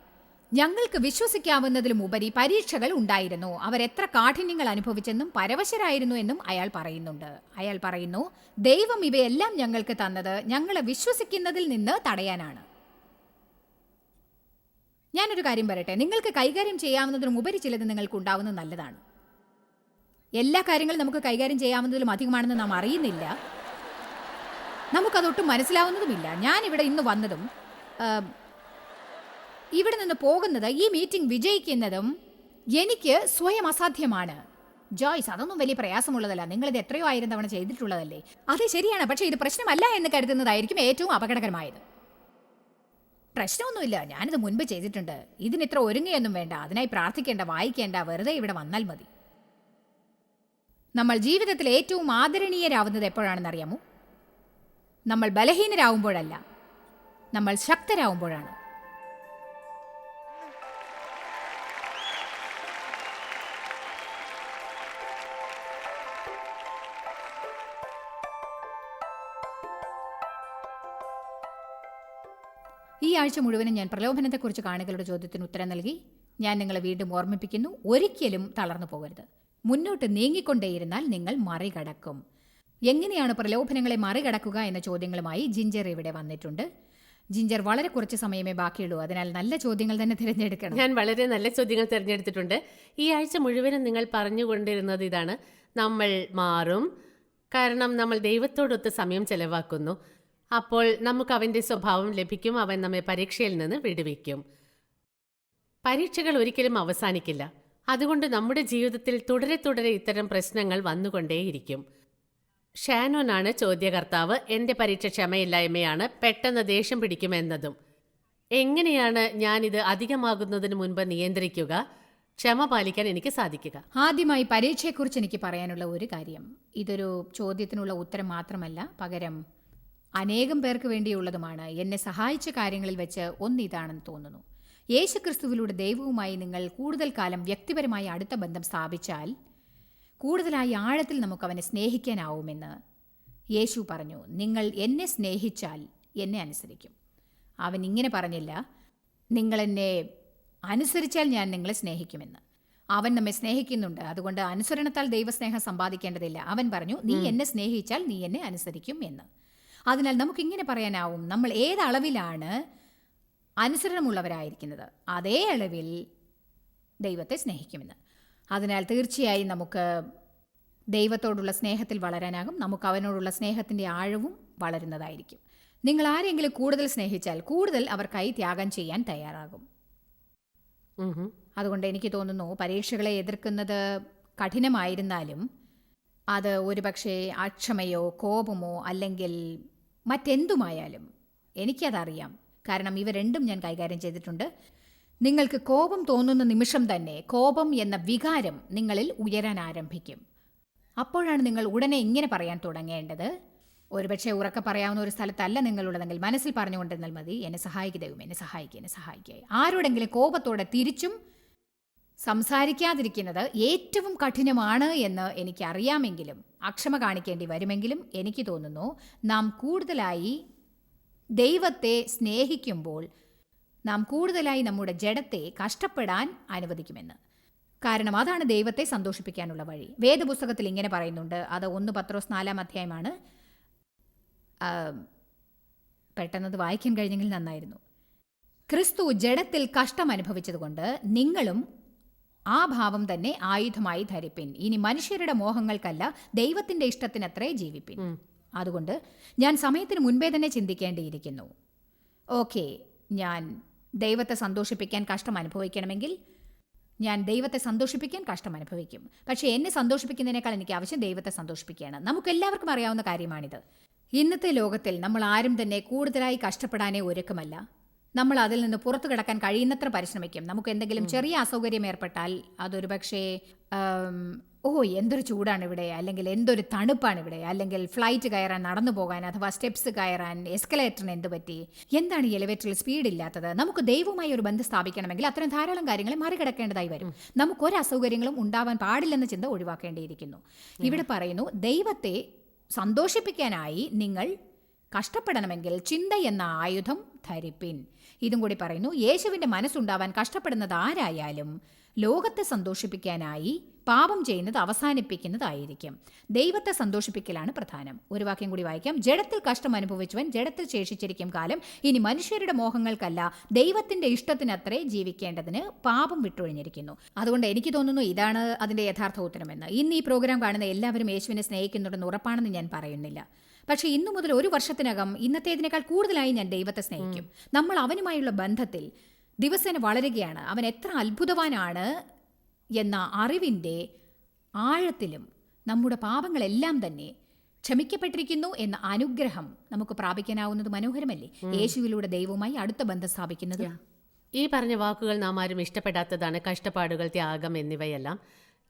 ഞങ്ങൾക്ക് വിശ്വസിക്കാവുന്നതിലും ഉപരി പരീക്ഷകൾ ഉണ്ടായിരുന്നു. അവർ എത്ര കാഠിന്യങ്ങൾ അനുഭവിച്ചെന്നും പരവശരായിരുന്നു എന്നും അയാൾ പറയുന്നുണ്ട്. അയാൾ പറയുന്നു ദൈവം ഇവയെല്ലാം ഞങ്ങൾക്ക് തന്നത് ഞങ്ങളെ വിശ്വസിക്കുന്നതിൽ നിന്ന് തടയാനാണ്. ഞാനൊരു കാര്യം പറയട്ടെ നിങ്ങൾക്ക് കൈകാര്യം ചെയ്യാവുന്നതിലും ഉപരി ചിലത് നിങ്ങൾക്ക് ഉണ്ടാവുന്നത് നല്ലതാണ്. എല്ലാ കാര്യങ്ങളും നമുക്ക് കൈകാര്യം ചെയ്യാവുന്നതിലും അധികമാണെന്ന് നാം അറിയുന്നില്ല. നമുക്കതൊട്ടും മനസ്സിലാവുന്നതുമില്ല. ഞാനിവിടെ ഇന്ന് വന്നതും ഇവിടെ നിന്ന് പോകുന്നത് ഈ മീറ്റിംഗ് വിജയിക്കുന്നതും എനിക്ക് സ്വയം അസാധ്യമാണ്. ജോയ്സ് അതൊന്നും വലിയ പ്രയാസമുള്ളതല്ല. നിങ്ങളിത് എത്രയോ ആയിരം തവണ ചെയ്തിട്ടുള്ളതല്ലേ? അത് ശരിയാണ്. പക്ഷേ ഇത് പ്രശ്നമല്ല എന്ന് കരുതുന്നതായിരിക്കും ഏറ്റവും അപകടകരമായത്. പ്രശ്നമൊന്നുമില്ല. ഞാനിത് മുൻപ് ചെയ്തിട്ടുണ്ട്. ഇതിനിത്ര ഒരുങ്ങയൊന്നും വേണ്ട. അതിനായി പ്രാർത്ഥിക്കേണ്ട വായിക്കേണ്ട വെറുതെ ഇവിടെ വന്നാൽ മതി. നമ്മൾ ജീവിതത്തിൽ ഏറ്റവും ആദരണീയരാവുന്നത് എപ്പോഴാണെന്നറിയാമോ? നമ്മൾ ബലഹീനരാകുമ്പോഴല്ല നമ്മൾ ശക്തരാകുമ്പോഴാണ് ആഴ്ച മുഴുവനും ഞാൻ പ്രലോഭനത്തെക്കുറിച്ച് കാണികളുടെ ചോദ്യത്തിന് ഉത്തരം നൽകി. ഞാൻ നിങ്ങളെ വീണ്ടും ഓർമ്മിപ്പിക്കുന്നു. ഒരിക്കലും തളർന്നു പോകരുത്. മുന്നോട്ട് നീങ്ങിക്കൊണ്ടേയിരുന്നാൽ നിങ്ങൾ മറികടക്കും. എങ്ങനെയാണ് പ്രലോഭനങ്ങളെ മറികടക്കുക എന്ന ചോദ്യങ്ങളുമായി ജിഞ്ചർ ഇവിടെ വന്നിട്ടുണ്ട്. ജിഞ്ചർ വളരെ കുറച്ച് സമയമേ ബാക്കിയുള്ളൂ. അതിനാൽ നല്ല ചോദ്യങ്ങൾ തന്നെ തിരഞ്ഞെടുക്കണം. ഞാൻ വളരെ നല്ല ചോദ്യങ്ങൾ തിരഞ്ഞെടുത്തിട്ടുണ്ട്. ഈ ആഴ്ച മുഴുവനും നിങ്ങൾ പറഞ്ഞുകൊണ്ടിരുന്നത് ഇതാണ്. നമ്മൾ മാറും. കാരണം നമ്മൾ ദൈവത്തോടൊത്ത് സമയം ചെലവാക്കുന്നു. അപ്പോൾ നമുക്ക് അവന്റെ സ്വഭാവം ലഭിക്കും അവൻ നമ്മെ പരീക്ഷയിൽ നിന്ന് വിടുവിക്കും. പരീക്ഷകൾ ഒരിക്കലും അവസാനിക്കില്ല. അതുകൊണ്ട് നമ്മുടെ ജീവിതത്തിൽ തുടരെ തുടരെ ഇത്തരം പ്രശ്നങ്ങൾ വന്നുകൊണ്ടേയിരിക്കും. ഷാനോനാണ് ചോദ്യകർത്താവ്. എന്റെ പരീക്ഷ ക്ഷമയില്ലായ്മയാണ്. പെട്ടെന്ന് ദേഷ്യം പിടിക്കുമെന്നതും. എങ്ങനെയാണ് ഞാനിത് അധികമാകുന്നതിന് മുൻപ് നിയന്ത്രിക്കുക? ക്ഷമ പാലിക്കാൻ എനിക്ക് സാധിക്കുക. ആദ്യമായി പരീക്ഷയെക്കുറിച്ച് എനിക്ക് പറയാനുള്ള ഒരു കാര്യം. ഇതൊരു ചോദ്യത്തിനുള്ള ഉത്തരം മാത്രമല്ല. പകരം അനേകം പേർക്ക് വേണ്ടിയുള്ളതുമാണ്. എന്നെ സഹായിച്ച കാര്യങ്ങളിൽ വെച്ച് ഒന്നിതാണെന്ന് തോന്നുന്നു. യേശുക്രിസ്തുവിലൂടെ ദൈവവുമായി നിങ്ങൾ കൂടുതൽ കാലം വ്യക്തിപരമായി അടുത്ത ബന്ധം സ്ഥാപിച്ചാൽ കൂടുതലായി ആഴത്തിൽ നമുക്ക് അവനെ സ്നേഹിക്കാനാവുമെന്ന് യേശു പറഞ്ഞു. നിങ്ങൾ എന്നെ സ്നേഹിച്ചാൽ എന്നെ അനുസരിക്കും. അവൻ ഇങ്ങനെ പറഞ്ഞില്ല. നിങ്ങൾ എന്നെ അനുസരിച്ചാൽ ഞാൻ നിങ്ങളെ സ്നേഹിക്കുമെന്ന്. അവൻ നമ്മെ സ്നേഹിക്കുന്നുണ്ട്. അതുകൊണ്ട് അനുസരണത്താൽ ദൈവസ്നേഹം സമ്പാദിക്കേണ്ടതില്ല. അവൻ പറഞ്ഞു നീ എന്നെ സ്നേഹിച്ചാൽ നീ എന്നെ അനുസരിക്കും എന്ന്. അതിനാൽ നമുക്കിങ്ങനെ പറയാനാവും. നമ്മൾ ഏതളവിലാണ് അനുസരണമുള്ളവരായിരിക്കുന്നത്? അതേ അളവിൽ ദൈവത്തെ സ്നേഹിക്കുമെന്ന്. അതിനാൽ തീർച്ചയായും നമുക്ക് ദൈവത്തോടുള്ള സ്നേഹത്തിൽ വളരാനാകും. നമുക്ക് അവനോടുള്ള സ്നേഹത്തിന്റെ ആഴവും വളരുന്നതായിരിക്കും. നിങ്ങൾ ആരെങ്കിലും കൂടുതൽ സ്നേഹിച്ചാൽ കൂടുതൽ അവർക്കായി ത്യാഗം ചെയ്യാൻ തയ്യാറാകും. അതുകൊണ്ട് എനിക്ക് തോന്നുന്നു പരീക്ഷകളെ എതിർക്കുന്നത് കഠിനമായിരുന്നാലും അത് ഒരുപക്ഷെ അക്ഷമയോ കോപമോ അല്ലെങ്കിൽ മറ്റെന്തുമായാലും. എനിക്കതറിയാം. കാരണം ഇവ രണ്ടും ഞാൻ കൈകാര്യം ചെയ്തിട്ടുണ്ട്. നിങ്ങൾക്ക് കോപം തോന്നുന്ന നിമിഷം തന്നെ കോപം എന്ന വികാരം നിങ്ങളിൽ ഉയരാൻ ആരംഭിക്കും. അപ്പോഴാണ് നിങ്ങൾ ഉടനെ ഇങ്ങനെ പറയാൻ തുടങ്ങേണ്ടത്. ഒരുപക്ഷെ ഉറക്കെ പറയാവുന്ന ഒരു സ്ഥലത്തല്ല നിങ്ങളുള്ളതെങ്കിൽ മനസ്സിൽ പറഞ്ഞുകൊണ്ടിരുന്നാൽ മതി. എന്നെ സഹായിക്കുക ദൈവം എന്നെ സഹായിക്കുക എന്നെ സഹായിക്കുക ആരോടെങ്കിലും കോപത്തോടെ തിരിച്ചും സംസാരിക്കാതിരിക്കുന്നത് ഏറ്റവും കഠിനമാണ് എന്ന് എനിക്കറിയാമെങ്കിലും അക്ഷമ കാണിക്കേണ്ടി വരുമെങ്കിലും എനിക്ക് തോന്നുന്നു നാം കൂടുതലായി ദൈവത്തെ സ്നേഹിക്കുമ്പോൾ നാം കൂടുതലായി നമ്മുടെ ജഡത്തെ കഷ്ടപ്പെടാൻ അനുവദിക്കുമെന്ന്. കാരണം അതാണ് ദൈവത്തെ സന്തോഷിപ്പിക്കാനുള്ള വഴി. വേദപുസ്തകത്തിൽ ഇങ്ങനെ പറയുന്നുണ്ട്. അത് ഒന്ന് പത്രോസ് നാലാം അധ്യായമാണ്. പെട്ടെന്നത് വായിക്കാൻ കഴിഞ്ഞെങ്കിൽ നന്നായിരുന്നു. ക്രിസ്തു ജഡത്തിൽ കഷ്ടം അനുഭവിച്ചതുകൊണ്ട് നിങ്ങളും ആ ഭാവം തന്നെ ആയുധമായി ധരിപ്പിൻ. ഇനി മനുഷ്യരുടെ മോഹങ്ങൾക്കല്ല ദൈവത്തിന്റെ ഇഷ്ടത്തിനത്രേ ജീവിപ്പിൻ. അതുകൊണ്ട് ഞാൻ സമയത്തിന് മുൻപേ തന്നെ ചിന്തിക്കേണ്ടിയിരിക്കുന്നു. ഓക്കെ ഞാൻ ദൈവത്തെ സന്തോഷിപ്പിക്കാൻ കഷ്ടം അനുഭവിക്കണമെങ്കിൽ ഞാൻ ദൈവത്തെ സന്തോഷിപ്പിക്കാൻ കഷ്ടം അനുഭവിക്കും. പക്ഷേ എന്നെ സന്തോഷിപ്പിക്കുന്നതിനേക്കാൾ എനിക്ക് ആവശ്യം ദൈവത്തെ സന്തോഷിപ്പിക്കുകയാണ്. നമുക്ക് എല്ലാവർക്കും അറിയാവുന്ന കാര്യമാണിത്. ഇന്നത്തെ ലോകത്തിൽ നമ്മൾ ആരും തന്നെ കൂടുതലായി കഷ്ടപ്പെടാനേ ഒരുക്കമല്ല. നമ്മൾ അതിൽ നിന്ന് പുറത്തു കിടക്കാൻ കഴിയുന്നത്ര പരിശ്രമിക്കും. നമുക്ക് എന്തെങ്കിലും ചെറിയ അസൗകര്യം ഏർപ്പെട്ടാൽ അതൊരു പക്ഷേ ഓ എന്തൊരു ചൂടാണ് ഇവിടെ. അല്ലെങ്കിൽ എന്തൊരു തണുപ്പാണ് ഇവിടെ. അല്ലെങ്കിൽ ഫ്ലൈറ്റ് കയറാൻ നടന്നു പോകാൻ അഥവാ സ്റ്റെപ്സ് കയറാൻ എസ്കലേറ്ററിന് എന്ത് പറ്റി? എന്താണ് ഈ എലിവേറ്ററിൽ സ്പീഡ് ഇല്ലാത്തത്? നമുക്ക് ദൈവവുമായി ഒരു ബന്ധം സ്ഥാപിക്കണമെങ്കിൽ അത്തരം ധാരാളം കാര്യങ്ങളെ മറികടക്കേണ്ടതായി വരും. നമുക്ക് ഒരു അസൗകര്യങ്ങളും ഉണ്ടാവാൻ പാടില്ലെന്ന ചിന്ത ഒഴിവാക്കേണ്ടിയിരിക്കുന്നു. ഇവിടെ പറയുന്നു ദൈവത്തെ സന്തോഷിപ്പിക്കാനായി നിങ്ങൾ കഷ്ടപ്പെടണമെങ്കിൽ ചിന്ത എന്ന ആയുധം ധരിപ്പിൻ. ഇതും കൂടി പറയുന്നു. യേശുവിന്റെ മനസ്സുണ്ടാവാൻ കഷ്ടപ്പെടുന്നത് ആരായാലും ലോകത്തെ സന്തോഷിപ്പിക്കാനായി പാപം ചെയ്യുന്നത് അവസാനിപ്പിക്കുന്നതായിരിക്കും. ദൈവത്തെ സന്തോഷിപ്പിക്കലാണ് പ്രധാനം. ഒരു വാക്യം കൂടി വായിക്കാം. ജഡത്തിൽ കഷ്ടം അനുഭവിച്ചവൻ ജഡത്തിൽ ശേഷിച്ചിരിക്കും കാലം ഇനി മനുഷ്യരുടെ മോഹങ്ങൾക്കല്ല ദൈവത്തിന്റെ ഇഷ്ടത്തിനത്രേ ജീവിക്കേണ്ടതിന് പാപം വിട്ടൊഴിഞ്ഞിരിക്കുന്നു. അതുകൊണ്ട് എനിക്ക് തോന്നുന്നു ഇതാണ് അതിന്റെ യഥാർത്ഥ ഉത്തരമെന്ന്. ഇന്ന് ഈ പ്രോഗ്രാം കാണുന്ന എല്ലാവരും യേശുവിനെ സ്നേഹിക്കുന്നുണ്ടെന്ന് ഉറപ്പാണെന്ന് ഞാൻ പറയുന്നില്ല. പക്ഷേ ഇന്നു മുതൽ ഒരു വർഷത്തിനകം ഇന്നത്തേതിനേക്കാൾ കൂടുതലായി ഞാൻ ദൈവത്തെ സ്നേഹിക്കും. നമ്മൾ അവനുമായുള്ള ബന്ധത്തിൽ ദിവസേന വളരുകയാണ്. അവൻ എത്ര അത്ഭുതവാനാണ് എന്ന അറിവിന്റെ ആഴത്തിലും നമ്മുടെ പാപങ്ങളെല്ലാം തന്നെ ക്ഷമിക്കപ്പെട്ടിരിക്കുന്നു എന്ന അനുഗ്രഹം നമുക്ക് പ്രാപിക്കാനാവുന്നത് മനോഹരമല്ലേ? യേശുവിലൂടെ ദൈവവുമായി അടുത്ത ബന്ധം സ്ഥാപിക്കുന്നത്. ഈ പറഞ്ഞ വാക്കുകൾ നാം ആരും ഇഷ്ടപ്പെടാത്തതാണ്. കഷ്ടപ്പാടുകൾ ത്യാഗം എന്നിവയെല്ലാം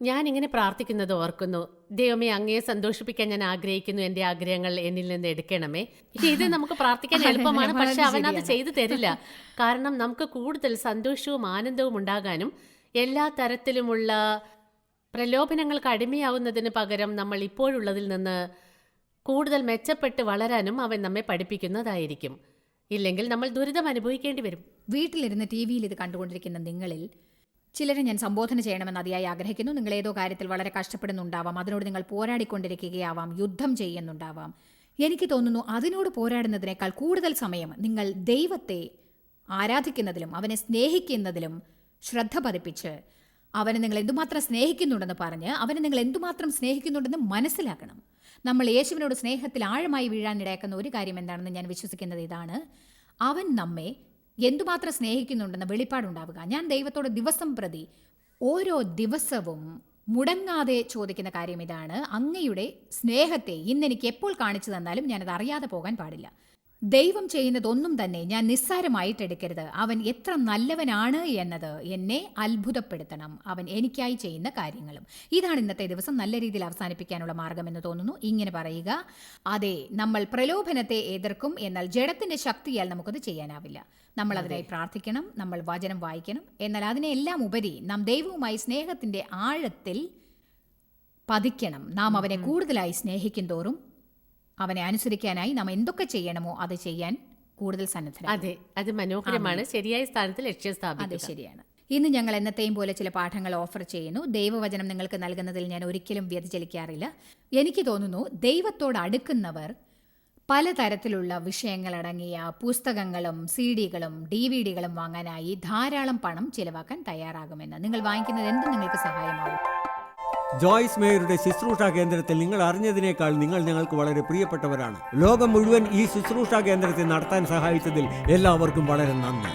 ഞാൻ ഇങ്ങനെ പ്രാർത്ഥിക്കുന്നത് ഓർക്കുന്നു. ദൈവമേ അങ്ങയെ സന്തോഷിപ്പിക്കാൻ ഞാൻ ആഗ്രഹിക്കുന്നു. എന്റെ ആഗ്രഹങ്ങൾ എന്നിൽ നിന്ന് എടുക്കണമേ. ഇത് നമുക്ക് പ്രാർത്ഥിക്കാൻ എളുപ്പമാണ്. പക്ഷെ അവൻ അത് ചെയ്തു തരില്ല. കാരണം നമുക്ക് കൂടുതൽ സന്തോഷവും ആനന്ദവും ഉണ്ടാകാനും എല്ലാ തരത്തിലുമുള്ള പ്രലോഭനങ്ങൾക്ക് അടിമയാവുന്നതിന് പകരം നമ്മൾ ഇപ്പോഴുള്ളതിൽ നിന്ന് കൂടുതൽ മെച്ചപ്പെട്ട് വളരാനും അവൻ നമ്മെ പഠിപ്പിക്കുന്നതായിരിക്കും. ഇല്ലെങ്കിൽ നമ്മൾ ദുരിതം അനുഭവിക്കേണ്ടി വരും. വീട്ടിലിരുന്ന് ടി വിയിൽ ഇത് കണ്ടുകൊണ്ടിരിക്കുന്ന നിങ്ങളിൽ ചിലരെ ഞാൻ സംബോധന ചെയ്യണമെന്ന് അതിയായി ആഗ്രഹിക്കുന്നു. നിങ്ങൾ ഏതോ കാര്യത്തിൽ വളരെ കഷ്ടപ്പെടുന്നുണ്ടാവാം. അതിനോട് നിങ്ങൾ പോരാടിക്കൊണ്ടിരിക്കുകയാവാം. യുദ്ധം ചെയ്യുന്നുണ്ടാവാം. എനിക്ക് തോന്നുന്നു അതിനോട് പോരാടുന്നതിനേക്കാൾ കൂടുതൽ സമയം നിങ്ങൾ ദൈവത്തെ ആരാധിക്കുന്നതിലും അവനെ സ്നേഹിക്കുന്നതിലും ശ്രദ്ധ പതിപ്പിച്ച് അവനെ നിങ്ങൾ എന്തുമാത്രം സ്നേഹിക്കുന്നുണ്ടെന്ന് പറഞ്ഞ് അവനെ നിങ്ങൾ എന്തുമാത്രം സ്നേഹിക്കുന്നുണ്ടെന്ന് മനസ്സിലാക്കണം. നമ്മൾ യേശുവിനോട് സ്നേഹത്തിൽ ആഴമായി വീഴാൻ ഇടയാക്കുന്ന ഒരു കാര്യം എന്താണെന്ന് ഞാൻ വിശ്വസിക്കുന്നത് ഇതാണ്. അവൻ നമ്മെ എന്തുമാത്രം സ്നേഹിക്കുന്നുണ്ടെന്ന വെളിപ്പാടുണ്ടാവുക. ഞാൻ ദൈവത്തോട് ദിവസം പ്രതി ഓരോ ദിവസവും മുടങ്ങാതെ ചോദിക്കുന്ന കാര്യം ഇതാണ്. അങ്ങയുടെ സ്നേഹത്തെ ഇന്ന് എനിക്ക് എപ്പോൾ കാണിച്ചു തന്നാലും ഞാനത് അറിയാതെ പോകാൻ പാടില്ല. ദൈവം ചെയ്യുന്നതൊന്നും തന്നെ ഞാൻ നിസ്സാരമായിട്ട് എടുക്കരുത്. അവൻ എത്ര നല്ലവനാണ് എന്നത് എന്നെ അത്ഭുതപ്പെടുത്തണം. അവൻ എനിക്കായി ചെയ്യുന്ന കാര്യങ്ങളും. ഇതാണ് ഇന്നത്തെ ദിവസം നല്ല രീതിയിൽ അവസാനിപ്പിക്കാനുള്ള മാർഗമെന്ന് തോന്നുന്നു. ഇങ്ങനെ പറയുക അതെ നമ്മൾ പ്രലോഭനത്തെ എതിർക്കും എന്നാൽ ജഡത്തിന്റെ ശക്തിയാൽ നമുക്കത് ചെയ്യാനാവില്ല. നമ്മൾ അതിനായി പ്രാർത്ഥിക്കണം നമ്മൾ വചനം വായിക്കണം. എന്നാൽ അതിനെല്ലാം ഉപരി നാം ദൈവവുമായി സ്നേഹത്തിന്റെ ആഴത്തിൽ പതിക്കണം. നാം അവനെ കൂടുതലായി സ്നേഹിക്കും തോറും അവനെ അനുസരിക്കാനായി നാം എന്തൊക്കെ ചെയ്യണമോ അത് ചെയ്യാൻ കൂടുതൽ സന്നദ്ധ അതെ അത് മനോഹരമാണ്. ശരിയായ സ്ഥാനത്ത് ലക്ഷ്യം അതെ സ്ഥാപിക്കുക. ശരിയാണ്. ഇന്ന് ഞങ്ങൾ എന്നത്തെയും പോലെ ചില പാഠങ്ങൾ ഓഫർ ചെയ്യുന്നു. ദൈവവചനം നിങ്ങൾക്ക് നൽകുന്നതിൽ ഞാൻ ഒരിക്കലും വ്യതിചലിക്കാറില്ല. എനിക്ക് തോന്നുന്നു ദൈവത്തോട് അടുക്കുന്നവർ പലതരത്തിലുള്ള വിഷയങ്ങളടങ്ങിയ പുസ്തകങ്ങളും സി ഡികളും ഡി വി ഡികളും വാങ്ങാനായി ധാരാളം പണം ചിലവാക്കാൻ തയ്യാറാകുമെന്ന് നിങ്ങൾ വാങ്ങിക്കുന്നത് എന്തും നിങ്ങൾക്ക് സഹായമാകും. ജോയ്സ് മേയറുടെ ശുശ്രൂഷ കേന്ദ്രത്തിൽ നിങ്ങൾ അറിഞ്ഞതിനേക്കാൾ നിങ്ങൾ ഞങ്ങൾക്ക് വളരെ പ്രിയപ്പെട്ടവരാണ്. ലോകം മുഴുവൻ ഈ ശുശ്രൂഷ കേന്ദ്രത്തെ നടത്താൻ സഹായിച്ചതിൽ എല്ലാവർക്കും വളരെ നന്ദി.